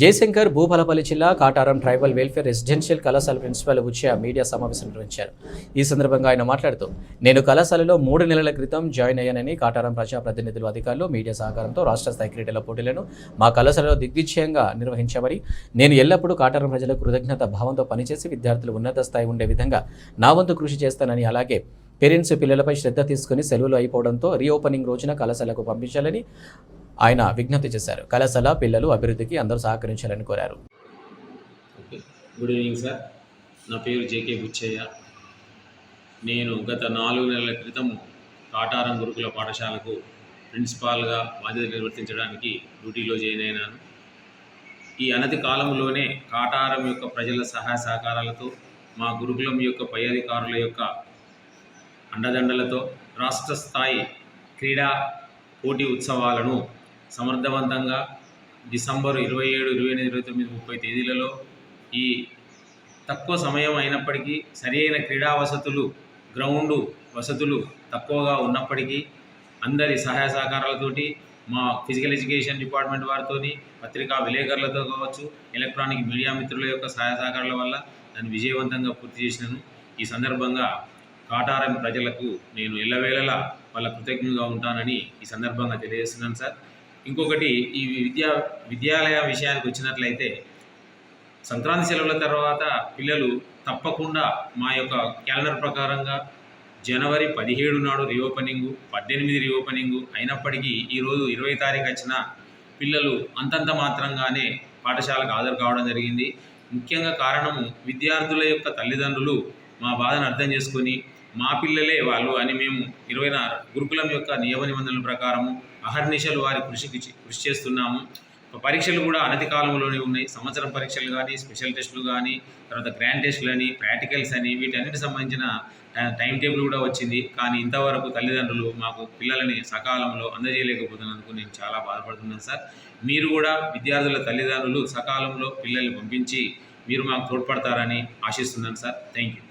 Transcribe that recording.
జయశంకర్ భూపాలపల్లి జిల్లా Kataram tribal welfare residential కళాశాల principal ఉచ్చ మీడియా సమావేశం నిర్వహించారు. ఈ సందర్భంగా ఆయన మాట్లాడుతూ నేను కళాశాలలో మూడు నెలల క్రితం జాయిన్ అయ్యానని కాటారం ప్రజాప్రతినిధులు అధికారులు మీడియా సహకారంతో రాష్ట్ర స్థాయి క్రీడల పోటీలను మా కళాశాలలో దిగ్విజయంగా నిర్వహించామని నేను ఎల్లప్పుడూ కాటారం ప్రజలకు కృతజ్ఞత భావంతో పనిచేసి విద్యార్థులు ఉన్నత స్థాయి ఉండే విధంగా నా వంతు కృషి చేస్తానని అలాగే పేరెంట్స్ పిల్లలపై శ్రద్ధ తీసుకుని సెలవులు అయిపోవడంతో రీఓపెనింగ్ రోజున కళాశాలకు పంపించాలని ఆయన విజ్ఞప్తి చేశారు. కళాశాల పిల్లలు అభివృద్ధికి అందరూ సహకరించాలని కోరారు. ఓకే. గుడ్ ఈవినింగ్ సార్ నా పేరు జేకే బుచ్చయ్య. నేను గత నాలుగు నెలల క్రితం కాటారం గురుకుల పాఠశాలకు ప్రిన్సిపాల్గా బాధ్యత నిర్వర్తించడానికి డ్యూటీలో జాయిన్ అయినాను. ఈ అనతి కాలంలోనే కాటారం యొక్క ప్రజల సహాయ సహకారాలతో మా గురుకులం యొక్క పై అధికారుల యొక్క అండదండలతో రాష్ట్ర స్థాయి క్రీడా పోటీ ఉత్సవాలను సమర్థవంతంగా డిసెంబర్ ఇరవై ఏడు ఇరవై ఎనిమిది ఇరవై తొమ్మిది ముప్పై తేదీలలో ఈ తక్కువ సమయం అయినప్పటికీ సరైన క్రీడా వసతులు గ్రౌండు వసతులు తక్కువగా ఉన్నప్పటికీ అందరి సహాయ సహకారాలతోటి మా ఫిజికల్ ఎడ్యుకేషన్ డిపార్ట్మెంట్ వారితోని పత్రికా విలేకరులతో కావచ్చు ఎలక్ట్రానిక్ మీడియా మిత్రుల యొక్క సహాయ సహకారాల వల్ల దాన్ని విజయవంతంగా పూర్తి చేసినాను ఈ సందర్భంగా కాటారం ప్రజలకు నేను ఎల్లవేళలా వాళ్ళ కృతజ్ఞుగా ఉంటానని ఈ సందర్భంగా తెలియజేస్తున్నాను సార్. ఇంకొకటి ఈ విద్యా విద్యాలయ విషయానికి వచ్చినట్లయితే సంక్రాంతి సెలవుల తర్వాత పిల్లలు తప్పకుండా మా యొక్క క్యాలెండర్ ప్రకారంగా జనవరి పదిహేడు నాడు రీఓపెనింగు పద్దెనిమిది రీఓపెనింగు అయినప్పటికీ ఈరోజు ఇరవై తారీఖు వచ్చిన పిల్లలు అంతంత మాత్రంగానే పాఠశాలకు హాజరు కావడం జరిగింది. ముఖ్యంగా కారణము విద్యార్థుల యొక్క తల్లిదండ్రులు మా బాధను అర్థం చేసుకొని మా పిల్లలే వాళ్ళు అని మేము ఇరవై గురుకులం యొక్క నియమ నిబంధనల ప్రకారము అహర్నిశలు వారి కృషికి కృషి చేస్తున్నాము. పరీక్షలు కూడా అనతి కాలంలోనే ఉన్నాయి. సంవత్సరం పరీక్షలు కానీ స్పెషల్ టెస్టులు కానీ తర్వాత గ్రాండ్ టెస్టులు అని ప్రాక్టికల్స్ అని వీటన్నిటి సంబంధించిన టైం టేబుల్ కూడా వచ్చింది. కానీ ఇంతవరకు తల్లిదండ్రులు మాకు పిల్లలని సకాలంలో అందజేయలేకపోతున్నందుకు నేను చాలా బాధపడుతున్నాను సార్. మీరు కూడా విద్యార్థుల తల్లిదండ్రులు సకాలంలో పిల్లల్ని పంపించి మీరు మాకు తోడ్పడతారని ఆశిస్తున్నాను సార్. Thank you